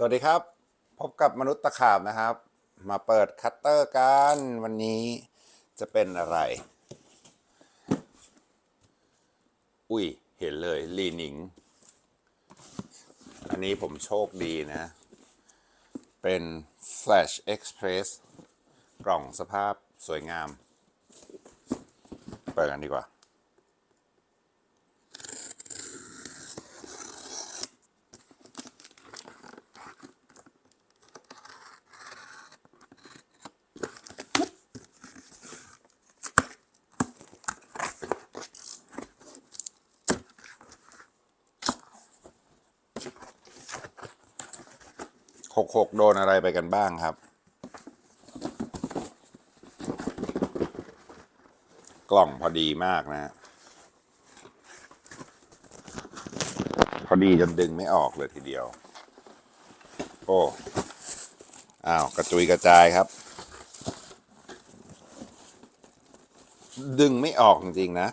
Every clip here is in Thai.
สวัสดีครับ พบกับมนุษย์ตะขาบนะครับ มาเปิดคัตเตอร์กันวันนี้จะเป็นอะไร อุ้ยเห็นเลยลีนิง อันนี้ผมโชคดีนะ เป็น Flash Express กล่องสภาพสวยงาม เปิดกันดีกว่า หกโดนอะไรไปกันบ้างครับ กล่องพอดีมากนะฮะพอดีจนดึงไม่ออกเลยทีเดียว โอ้อ้าวกระจุยกระจายครับ ดึงไม่ออกจริงๆนะ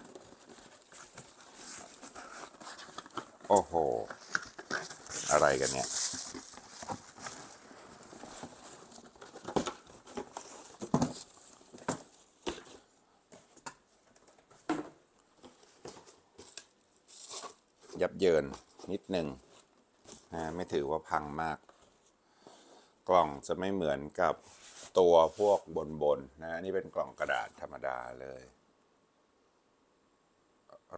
โอ้โห อะไรกันเนี่ย เยินนิดหนึ่งนะไม่ถือว่าพังมาก กล่องจะไม่เหมือนกับตัวพวกบนๆนนะนี่เป็นกล่องกระดาษธรรมดาเลย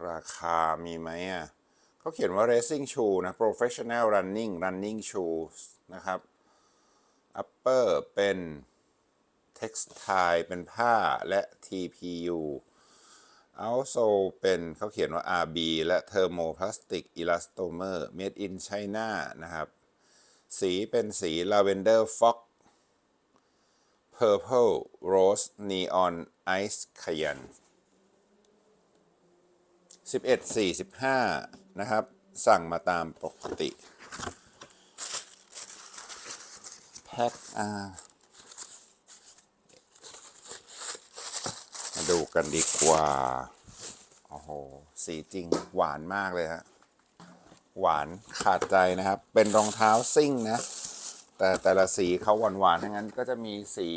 ราคามีไหมอะเขาเขียนว่า racing shoe นะ professional running running shoes นะครับ upper เป็น textile เป็นผ้าและ TPU also เป็นเขาเขียนว่า RB และ thermoplastic elastomer made in China นะครับ สีเป็นสี lavender fox purple rose neon ice cayenne 11.45 นะครับ สั่งมาตามปกติ แพ็คอ่า มา ดูกันดีกว่า โอ้โห สีจริงหวานมากเลยฮะ หวานขาดใจนะครับ เป็นรองเท้าซิ่งนะ แต่แต่ละสีเขาหวานหวานทั้งนั้นก็จะมีสี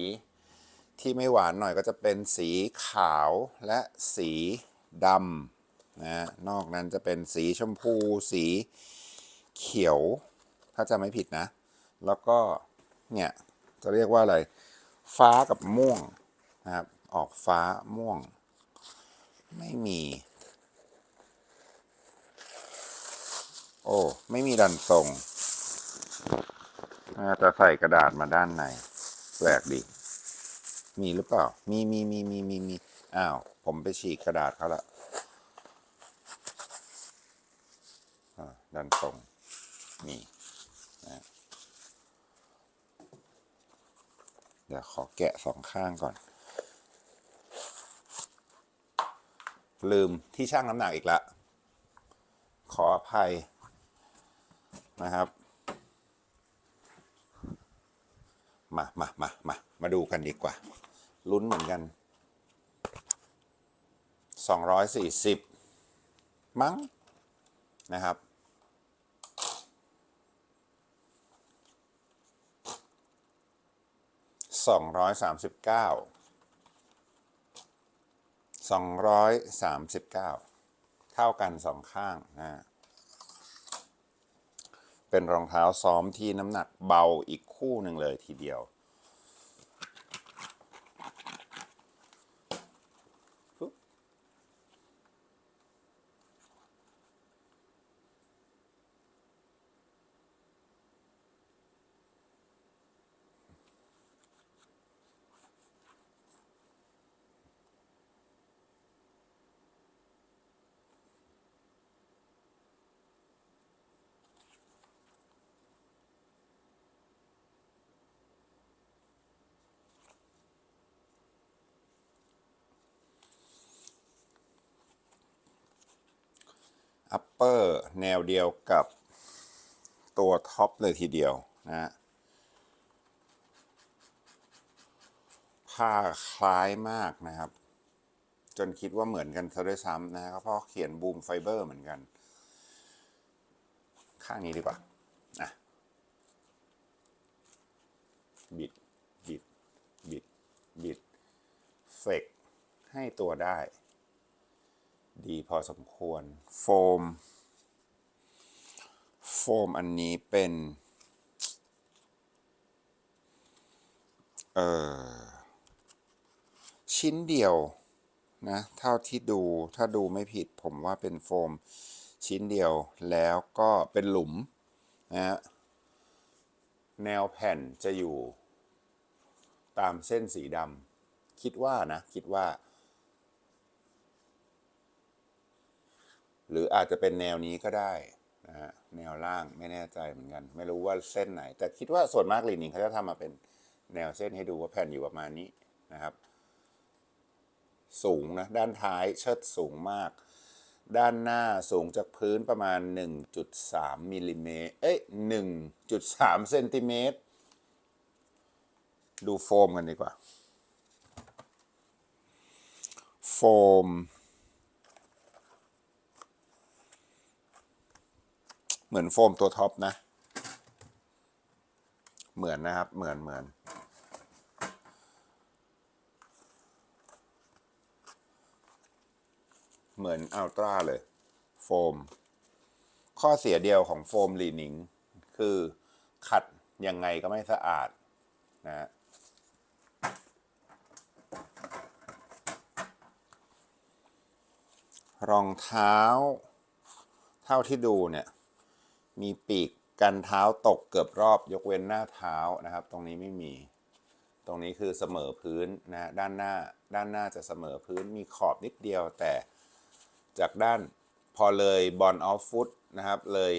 ที่ไม่หวานหน่อยก็จะเป็นสีขาวและสีดำนะ นอกนั้นจะเป็นสีชมพู สีเขียว ถ้าจะไม่ผิดนะ แล้วก็เนี่ยจะเรียกว่าอะไร ฟ้ากับม่วงนะครับ ออกฟ้าม่วง ไม่มี โอ้ ไม่มีดันทรงน่าจะใส่กระดาษมาด้านในแปลกดี มีหรือเปล่า มีมีมีมีมีมีอ้าว ผมไปฉีกกระดาษเขาละดันทรงมีนะเดี๋ยวขอแกะสองข้างก่อน ลืมที่ชั่งน้ำหนักอีกละ ขออภัยนะครับ มามามามามาดูกันดีกว่า ลุ้นเหมือนกัน 240 มั้งนะครับ239 สองร้อยสามสิบเก้าเท่ากันสองข้างนะเป็นรองเท้าซ้อมที่น้ำหนักเบาอีกคู่หนึ่งเลยทีเดียว อัปเปอร์แนวเดียวกับตัวท็อปเลยทีเดียวนะฮะผ้าคล้ายมากนะครับ จนคิดว่าเหมือนกันซะด้วยซ้ำนะฮะเพราะเขียนบูมไฟเบอร์เหมือนกัน ข้างนี้ดีกว่านะบิด บิด บิด บิด เฟกให้ตัวได้ ดีพอสมควร โฟม โฟมอันนี้เป็น เออชิ้นเดียวนะ เท่าที่ดูถ้าดูไม่ผิดผมว่าเป็นโฟมชิ้นเดียวแล้วก็เป็นหลุมนะฮะแนวแผ่นจะอยู่ตามเส้นสีดำคิดว่านะ คิดว่า หรืออาจจะเป็นแนวนี้ก็ได้นะฮะแนวล่างไม่แน่ใจเหมือนกัน ไม่รู้ว่าเส้นไหน แต่คิดว่าส่วนมากลีนิงเขาจะทำมาเป็นแนวเส้นให้ดูว่าแผ่นอยู่ประมาณนี้นะครับ สูงนะด้านท้ายเชิดสูงมาก ด้านหน้าสูงจากพื้นประมาณ 1.3มิลลิเมตรเอ้ย1.3เซนติเมตรดูโฟมกันดีกว่า โฟม เหมือนโฟมตัวท็อปนะ เหมือนนะครับ เหมือนเหมือน เหมือนอัลตร้าเลย โฟม ข้อเสียเดียวของโฟมลีนิงคือขัดยังไงก็ไม่สะอาดนะฮะรองเท้า เท่าที่ดูเนี่ย มีปีกกันเท้าตกเกือบรอบยกเว้นหน้าเท้านะครับ ตรงนี้ไม่มี ตรงนี้คือเสมอพื้นนะฮะด้านหน้าด้านหน้าจะเสมอพื้นมีขอบนิดเดียวแต่จากด้านพอเลยบอลออฟฟุตนะครับ เลย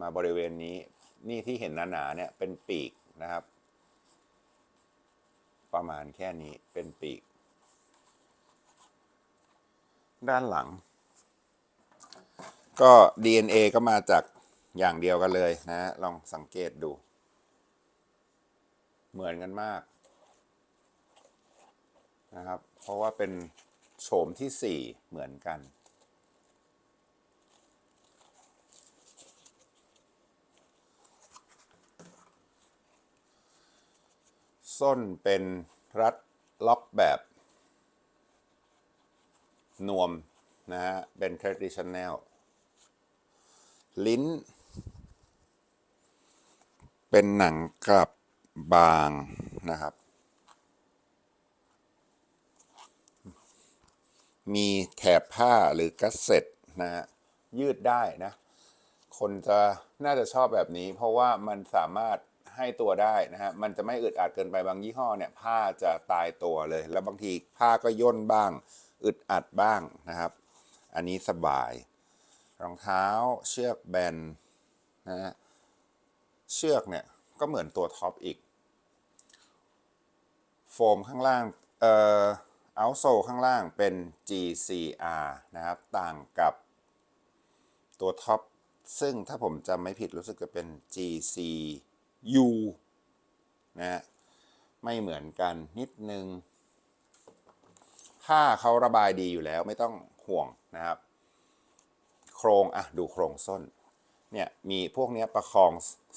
มาบริเวณนี้นี่ที่เห็นหนาๆเนี่ยเป็นปีกนะครับ ประมาณแค่นี้เป็นปีก ด้านหลัง ก็ DNA ก็มาจาก อย่างเดียวกันเลยนะ ลองสังเกตดู เหมือนกันมากนะครับ เพราะว่าเป็นโฉมที่ 4 เหมือนกัน ส้นเป็นรัดล็อกแบบ นวมนะฮะ เป็น traditional ลิ้น เป็นหนังกลับบางนะครับ มีแถบผ้าหรือกัสเซ็ตนะฮะยืดได้นะ คนจะน่าจะชอบแบบนี้ เพราะว่ามันสามารถให้ตัวได้นะฮะ มันจะไม่อึดอัดเกินไปบางยี่ห้อเนี่ย ผ้าจะตายตัวเลย แล้วบางทีผ้าก็ย่นบ้าง อึดอัดบ้างนะครับ อันนี้สบาย รองเท้าเชือกแบนนะฮะ เชือกเนี่ยก็เหมือนตัวท็อปอีก โฟมข้างล่าง เอ่อเอาโซข้างล่างเป็น GCR นะครับ ต่างกับตัวท็อป ซึ่งถ้าผมจำไม่ผิดรู้สึกจะเป็น GCU นะฮะไม่เหมือนกันนิดนึง ผ้าเขาระบายดีอยู่แล้วไม่ต้องห่วงนะครับ โครง อะ ดูโครงส้น เนี่ยมีพวกนี้ประคอง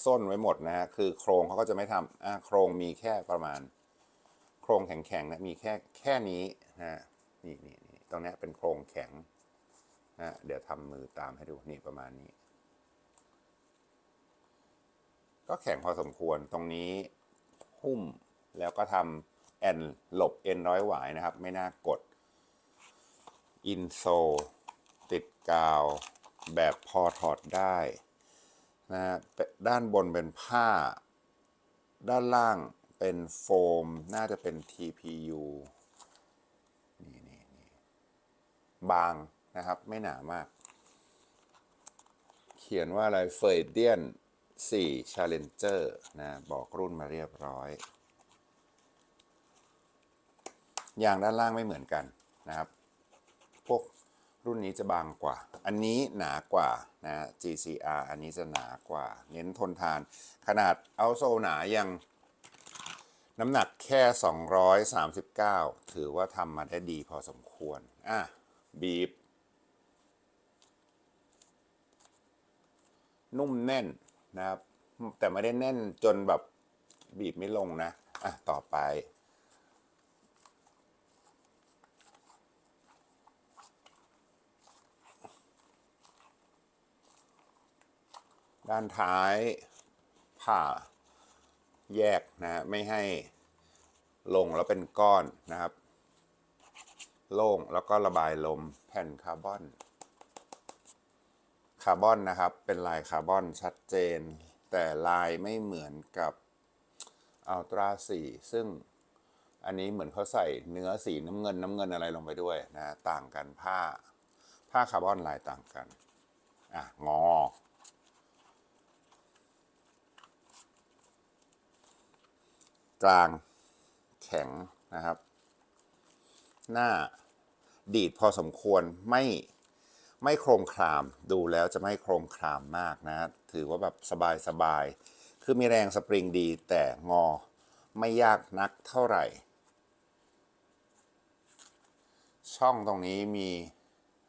ส้นไว้หมดนะฮะคือโครงเขาก็จะไม่ทำโครงมีแค่ประมาณ โครงแข็งๆนะมีแค่แค่นี้นะนี่นี่นี่ตรงนี้เป็นโครงแข็งนะเดี๋ยวทำมือตามให้ดูนี่ประมาณนี้ ก็แข็งพอสมควรตรงนี้หุ้มแล้วก็ทำแอนหลบเอ็นร้อยหวายนะครับ ไม่น่ากดอินโซติดกาวแบบพอถอดได้ นะฮะด้านบนเป็นผ้า ด้านล่างเป็นโฟม น่าจะเป็น TPU นี่นี่นี่บางนะครับ ไม่หนามาก เขียนว่าอะไรเฟยเดียน4 Challenger นะบอกรุ่นมาเรียบร้อยยางด้านล่างไม่เหมือนกันนะครับ พวก รุ่นนี้จะบางกว่า อันนี้หนากว่านะ GCR อันนี้จะหนากว่า เน้นทนทาน ขนาดเอาโซหนายังน้ำหนักแค่ 239 ถือว่าทำมาได้ดีพอสมควร อะ บีบ นุ่มแน่นนะครับ แต่ไม่ได้แน่นจนแบบบีบไม่ลงนะ อะ ต่อไป ด้านท้ายผ่าแยกนะฮะไม่ให้ลงแล้วเป็นก้อนนะครับ โล่งแล้วก็ระบายลมแผ่นคาร์บอน คาร์บอนนะครับ เป็นลายคาร์บอนชัดเจน แต่ลายไม่เหมือนกับอัลตราสีซึ่งอันนี้เหมือนเขาใส่เนื้อสีน้ำเงินน้ำเงินอะไรลงไปด้วยนะ ต่างกันผ้า ผ้าคาร์บอนลายต่างกัน อะ งอ กลางแข็งนะครับ หน้าดีดพอสมควรไม่ไม่โครมครามดูแล้วจะไม่โครมครามมากนะ ถือว่าแบบสบายสบายๆคือมีแรงสปริงดีแต่งอไม่ยากนักเท่าไหร่ ช่องตรงนี้มี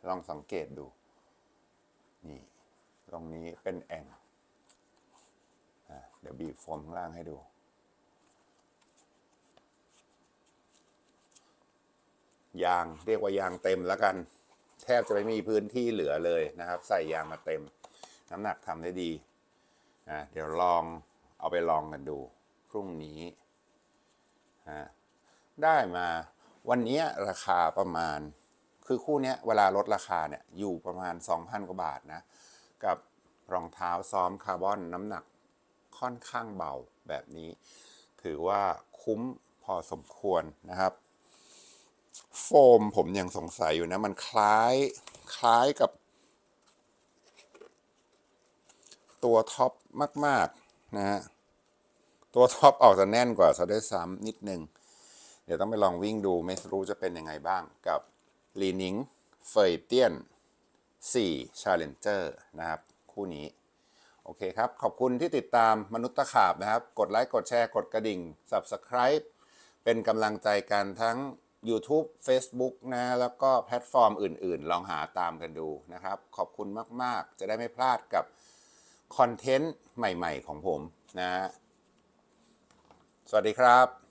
ลองสังเกตดู นี่ ตรงนี้เป็นแอ่งเดี๋ยวบีบโฟมข้างล่างให้ดู ยางเรียกว่ายางเต็มแล้วกัน แทบจะไม่มีพื้นที่เหลือเลยนะครับ ใส่ยางมาเต็ม น้ำหนักทำได้ดีนะเดี๋ยวลองเอาไปลองกันดู พรุ่งนี้นะได้มาวันนี้ราคาประมาณ คือคู่นี้เวลาลดราคาเนี่ยอยู่ประมาณ 2,000 กว่าบาทนะ กับรองเท้าซ้อมคาร์บอนน้ำหนักค่อนข้างเบาแบบนี้ ถือว่าคุ้มพอสมควรนะครับ โฟมผมยังสงสัยอยู่นะ มันคล้ายคล้ายกับ ตัวท็อปมาก ๆ นะฮะ ตัวท็อปออกจะแน่นกว่าซะด้วยซ้ำนิดนึง เดี๋ยวต้องไปลองวิ่งดู ไม่รู้จะเป็นยังไงบ้างกับลีนิงเฟยเตียน4 Challenger นะครับ คู่นี้ โอเคครับ ขอบคุณที่ติดตามมนุษย์ตะขาบนะครับ กดไลค์ กดแชร์ กดกระดิ่ง Subscribe เป็นกำลังใจกันทั้ง YouTube Facebook นะ แล้วก็แพลตฟอร์มอื่นๆ ลองหาตามกันดูนะครับ ขอบคุณมาก ๆ จะได้ไม่พลาดกับคอนเทนต์ใหม่ ๆ ของผมนะ สวัสดีครับ